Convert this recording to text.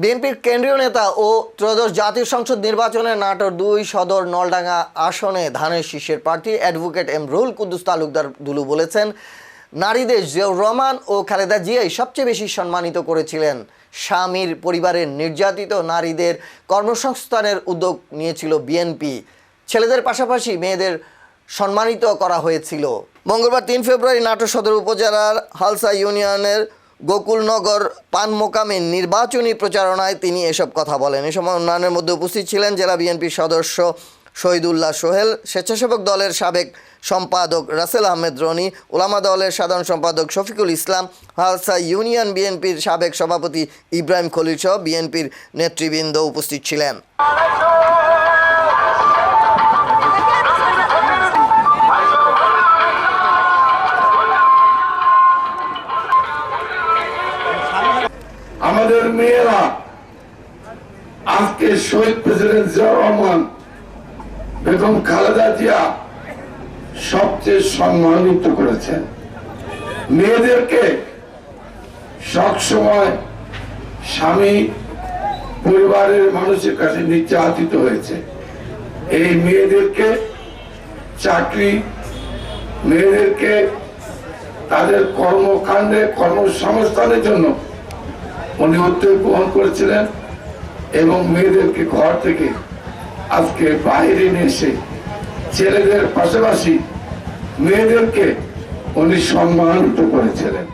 বিএনপির কেন্দ্রীয় নেতা ও ত্রয়োদশ জাতীয় সংসদ নির্বাচনে নাটোর দুই সদর নলডাঙ্গা আসনে ধানের শীর্ষের প্রার্থী অ্যাডভোকেট এম রুল কুদ্দুস তালুকদার দুলু বলেছেন, নারীদের জিয়াউর রহমান ও খালেদা জিয়াই সবচেয়ে বেশি সম্মানিত করেছিলেন। স্বামীর পরিবারের নির্যাতিত নারীদের কর্মসংস্থানের উদ্যোগ নিয়েছিল বিএনপি। ছেলেদের পাশাপাশি মেয়েদের সম্মানিত করা হয়েছিল। মঙ্গলবার তিন ফেব্রুয়ারি নাটোর সদর উপজেলার হালসা ইউনিয়নের গোকুলনগর পান মোকামে নির্বাচনী প্রচারণায় তিনি এসব কথা বলেন। এ সময় উন্নয়নের মধ্যে উপস্থিত ছিলেন জেলা বিএনপির সদস্য শহীদুল্লাহ সোহেল, স্বেচ্ছাসেবক দলের সাবেক সম্পাদক রাসেল আহমেদ রনি ওলামা দলের সাধারণ সম্পাদক শফিকুল ইসলাম, হালসা ইউনিয়ন বিএনপির সাবেক সভাপতি ইব্রাহিম খলিল সহ বিএনপির নেতৃবৃন্দ উপস্থিত ছিলেন। আমাদের মেয়েরা, আজকে শহীদ প্রেসিডেন্ট জিয়াউর রহমান, বেগম খালেদা জিয়া সবচেয়ে সম্মানিত করেছেন। মেয়েদেরকে সবসময় স্বামী পরিবারের মানুষের কাছে নির্যাতিত হয়েছে। এই মেয়েদেরকে চাকরি, মেয়েদেরকে তাদের কর্মকাণ্ডে, কর্মসংস্থানের জন্য উনি উদ্যোগ গ্রহণ করেছিলেন এবং মেয়েদেরকে ঘর থেকে আজকে বাইরে নিয়ে এসে ছেলেদের পাশাপাশি মেয়েদেরকে উনি সম্মানিত করেছিলেন।